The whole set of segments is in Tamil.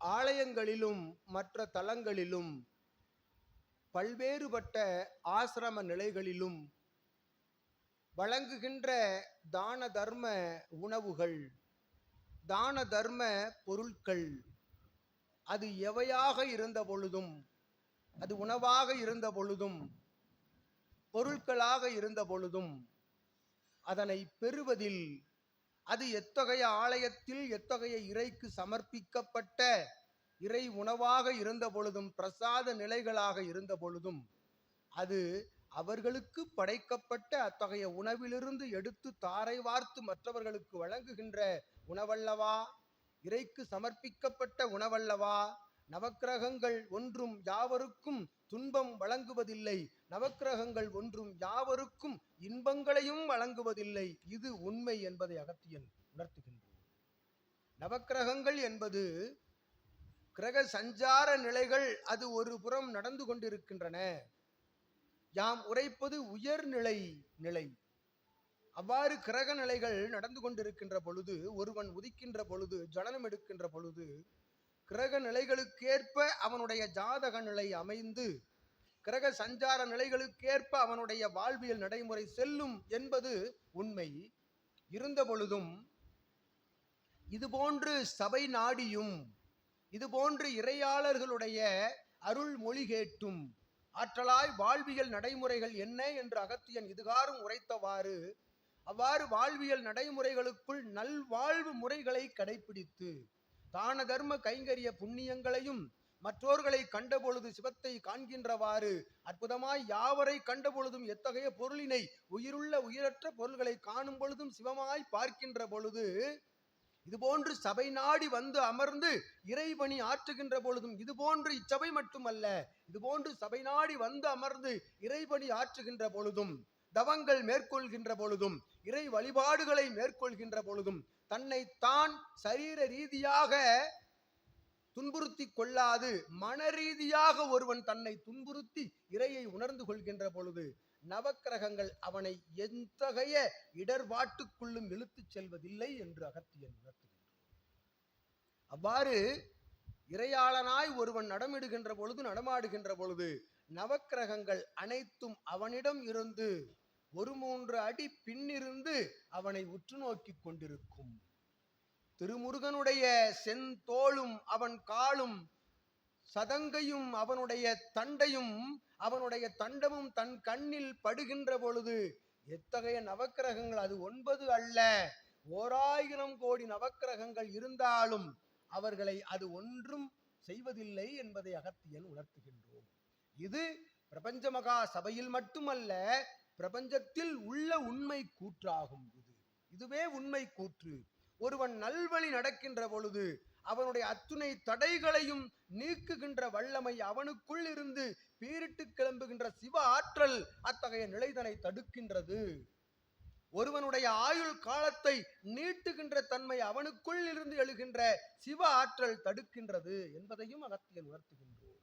ஆலயங்களிலும் மற்ற தலங்களிலும் பல்வேறுபட்ட ஆசிரம நிலைகளிலும் வழங்குகின்ற தான தர்ம உணவுகள் தான தர்ம பொருட்கள் அது எவையாக இருந்த பொழுதும் அது உணவாக இருந்த பொழுதும் பொருட்களாக இருந்த பொழுதும் அதனை பெறுவதில் அது எத்தகைய ஆலயத்தில் எத்தகைய இறைக்கு சமர்ப்பிக்கப்பட்ட இறை உணவாக இருந்த பொழுதும் பிரசாத நிலைகளாக இருந்த பொழுதும் அது அவர்களுக்கு படைக்கப்பட்ட அத்தகைய உணவிலிருந்து எடுத்து தாரை வார்த்து மற்றவர்களுக்கு வழங்குகின்ற உணவல்லவா? இறைக்கு சமர்ப்பிக்கப்பட்ட உணவல்லவா? நவக்கிரகங்கள் ஒன்றும் யாவருக்கும் வழங்குவதில்லை. நவக்கிரகங்கள் ஒன்றும் யாவருக்கும் இன்பங்களையும் வழங்குவதில்லை. இது உண்மை என்பதை அகத்தியன் உணர்த்துகின்றோம் நவக்கிரகங்கள் என்பது கிரக சஞ்சார நிலைகள் அது ஒரு புறம் நடந்து கொண்டிருக்கின்றன. யாம் உரைப்பது உயர்நிலை நிலை. அவ்வாறு கிரக நிலைகள் நடந்து கொண்டிருக்கின்ற பொழுது ஒருவன் உதிக்கின்ற பொழுது ஜனனம் எடுக்கின்ற பொழுது கிரக நிலைகளுக்கேற்ப அவனுடைய ஜாதக நிலை அமைந்து கிரக சஞ்சார நிலைகளுக்கேற்ப அவனுடைய வாழ்வியல் நடைமுறை செல்லும் என்பது உண்மை. இருந்த பொழுதும் இதுபோன்று சபை நாடியும் இதுபோன்று இறையாளர்களுடைய அருள் மொழி கேட்டும் ஆற்றலாய் வாழ்வியல் நடைமுறைகள் என்ன என்று அகத்தியன் இதுகாரும் உரைத்தவாறு அவ்வாறு வாழ்வியல் நடைமுறைகளுக்குள் நல்வாழ்வு முறைகளை கடைபிடித்து தான தர்ம கைங்கரிய புண்ணியங்களையும் மற்றோர்களை கண்டபொழுது சிவத்தை காண்கின்றவாறு அற்புதமாய் யாவரை கண்டபொழுதும் எத்தகைய பொருளினை உயிருள்ள உயிரற்ற பொருள்களை காணும் பொழுதும் சிவமாய் பார்க்கின்ற பொழுது இதுபோன்று சபை நாடி வந்து அமர்ந்து இறைபணி ஆற்றுகின்ற பொழுதும் இதுபோன்று இச்சபை மட்டுமல்ல இதுபோன்று சபை நாடி வந்து அமர்ந்து இறைபணி ஆற்றுகின்ற பொழுதும் தவங்கள் மேற்கொள்கின்ற பொழுதும் இறை வழிபாடுகளை மேற்கொள்கின்ற பொழுதும் தன்னை தான் சரீர ரீதியாக துன்புறுத்தி கொள்ளாது. மன ரீதியாக ஒருவன் தன்னை துன்புறுத்தி இறையை உணர்ந்து கொள்கின்ற பொழுது நவக்கிரகங்கள் அவனை எத்தகைய இடர்பாட்டுக்குள்ளும் இழுத்துச் செல்வதில்லை என்று அகத்தியன் உணர்த்துகின்றான். அவ்வாறு இறையாளனாய் ஒருவன் நடமிடுகின்ற பொழுது நடமாடுகின்ற பொழுது நவக்கிரகங்கள் அனைத்தும் அவனிடம் இருந்து ஒரு மூன்று அடி பின்னிருந்து அவனை உற்று நோக்கிக் கொண்டிருக்கும். திருமுருகனுடைய செந்தோளும் அவன் காலும் சதங்கையும் அவனுடைய தண்டையும் அவனுடைய தண்டமும் தன் கண்ணில் படுகின்ற பொழுது எத்தகைய நவக்கிரகங்கள்? அது ஒன்பது அல்ல. ஓராயிரம் கோடி நவக்கிரகங்கள் இருந்தாலும் அவர்களை அது ஒன்றும் செய்வதில்லை என்பதை அகத்தியன் உணர்த்துகின்றோம். இது பிரபஞ்ச மகா சபையில் மட்டுமல்ல பிரபஞ்சத்தில் உள்ள உண்மை கூற்றாகும் இது. இதுவே உண்மை கூற்று. ஒருவன் நல்வழி நடக்கின்ற பொழுது அவனுடைய அத்துணை தடைகளையும் நீக்குகின்ற வல்லமை அவனுக்குள் இருந்து பீரிட்டு கிளம்புகின்ற சிவ ஆற்றல் அத்தகைய நிலைதனை தடுக்கின்றது. ஒருவனுடைய ஆயுள் காலத்தை நீட்டுகின்ற தன்மை அவனுக்குள் இருந்து எழுகின்ற சிவ ஆற்றல் தடுக்கின்றது என்பதையும் அகத்தியன் உணர்த்துகின்றோம்.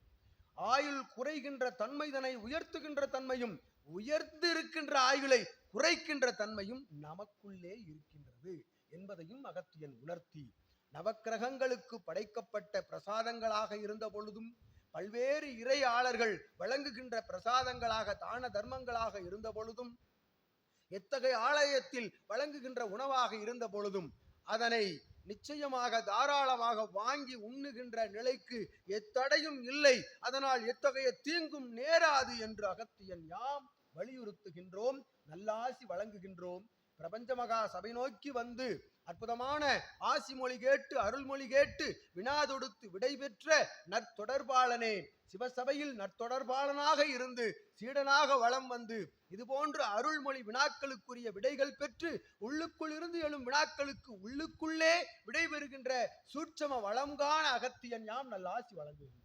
ஆயுள் குறைகின்ற தன்மைதனை உயர்த்துகின்ற தன்மையும் உயர்ந்திருக்கின்ற ஆயுளை குறைக்கின்ற தன்மையும் நமக்குள்ளே இருக்கின்றது. என்பதையும் அகத்தியன் உணர்த்தி நவக்கிரகங்களுக்கு படைக்கப்பட்ட பிரசாதங்களாக இருந்த பொழுதும் பல்வேறு இறையாளர்கள் வழங்குகின்ற பிரசாதங்களாக தான தர்மங்களாக இருந்த பொழுதும் எத்தகைய ஆலயத்தில் வழங்குகின்ற உணவாக இருந்த பொழுதும் அதனை நிச்சயமாக தாராளமாக வாங்கி உண்ணுகின்ற நிலைக்கு எத்தடையும் இல்லை. அதனால் எத்தகைய தீங்கும் நேராது என்று அகத்தியன் யாம் வலியுறுத்துகின்றோம் நல்லாசி வழங்குகின்றோம். பிரபஞ்ச மகா சபை நோக்கி வந்து அற்புதமான ஆசி மொழி கேட்டு அருள்மொழி கேட்டு வினா தொடுத்து விடை பெற்ற நற்தொடர்பாளனே. சிவசபையில் நற்தொடர்பாளனாக இருந்து சீடனாக வளம் வந்து இது போன்ற அருள்மொழி வினாக்களுக்குரிய விடைகள் பெற்று உள்ளுக்குள் இருந்து எழும் வினாக்களுக்கு உள்ளுக்குள்ளே விடை பெறுகின்ற சூட்சம வளம்கான அகத்தியன் யாம் நல்லாசி வழங்குகின்றோம்